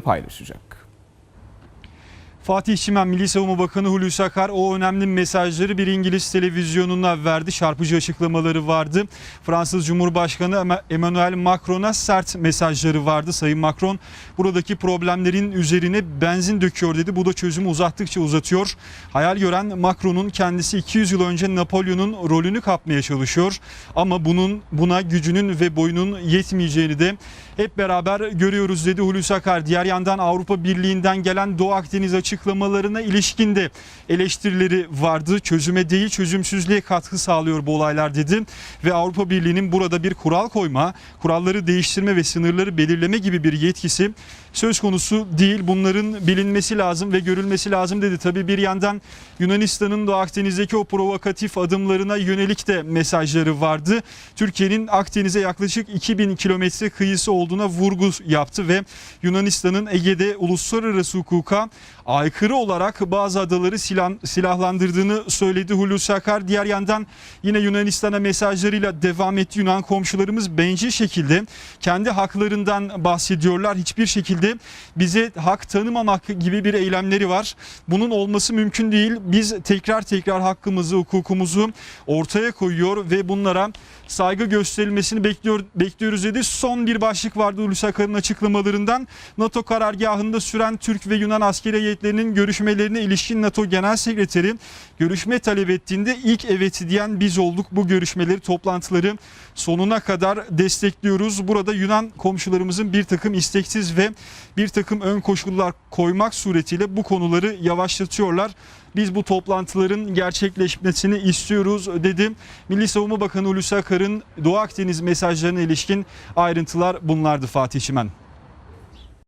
paylaşacak. Fatih Çimen Milli Savunma Bakanı Hulusi Akar o önemli mesajları bir İngiliz televizyonuna verdi. Çarpıcı açıklamaları vardı. Fransız Cumhurbaşkanı Em- Emmanuel Macron'a sert mesajları vardı. Sayın Macron buradaki problemlerin üzerine benzin döküyor dedi. Bu da çözümü uzattıkça uzatıyor. Hayal gören Macron'un kendisi 200 yıl önce Napolyon'un rolünü kapmaya çalışıyor. Ama bunun buna gücünün ve boyunun yetmeyeceğini de hep beraber görüyoruz dedi Hulusi Akar. Diğer yandan Avrupa Birliği'nden gelen Doğu Akdeniz açıklamalarına ilişkin de eleştirileri vardı. Çözüme değil çözümsüzlüğe katkı sağlıyor bu olaylar dedi. Ve Avrupa Birliği'nin burada bir kural koyma, kuralları değiştirme ve sınırları belirleme gibi bir yetkisi söz konusu değil. Bunların bilinmesi lazım ve görülmesi lazım dedi. Tabii bir yandan Yunanistan'ın Doğu Akdeniz'deki o provokatif adımlarına yönelik de mesajları vardı. Türkiye'nin Akdeniz'e yaklaşık 2000 kilometre kıyısı olduğuna vurgu yaptı ve Yunanistan'ın Ege'de uluslararası hukuka aykırı olarak bazı adaları silah, silahlandırdığını söyledi Hulusi Akar. Diğer yandan yine Yunanistan'a mesajlarıyla devam etti. Yunan komşularımız bencil şekilde kendi haklarından bahsediyorlar. Hiçbir şekilde bize hak tanımamak gibi bir eylemleri var. Bunun olması mümkün değil. Biz tekrar tekrar hakkımızı, hukukumuzu ortaya koyuyor ve bunlara saygı gösterilmesini bekliyor bekliyoruz dedi. Son bir başlık vardı Hulusi Akar'ın açıklamalarından. NATO karargahında süren Türk ve Yunan askeri heyetlerinin görüşmelerine ilişkin NATO Genel Sekreteri görüşme talep ettiğinde ilk evet diyen biz olduk. Bu görüşmeleri, toplantıları sonuna kadar destekliyoruz. Burada Yunan komşularımızın bir takım isteksiz ve bir takım ön koşullar koymak suretiyle bu konuları yavaşlatıyorlar. Biz bu toplantıların gerçekleşmesini istiyoruz dedi. Milli Savunma Bakanı Hulusi Akar'ın Doğu Akdeniz mesajlarına ilişkin ayrıntılar bunlardı Fatih Çimen.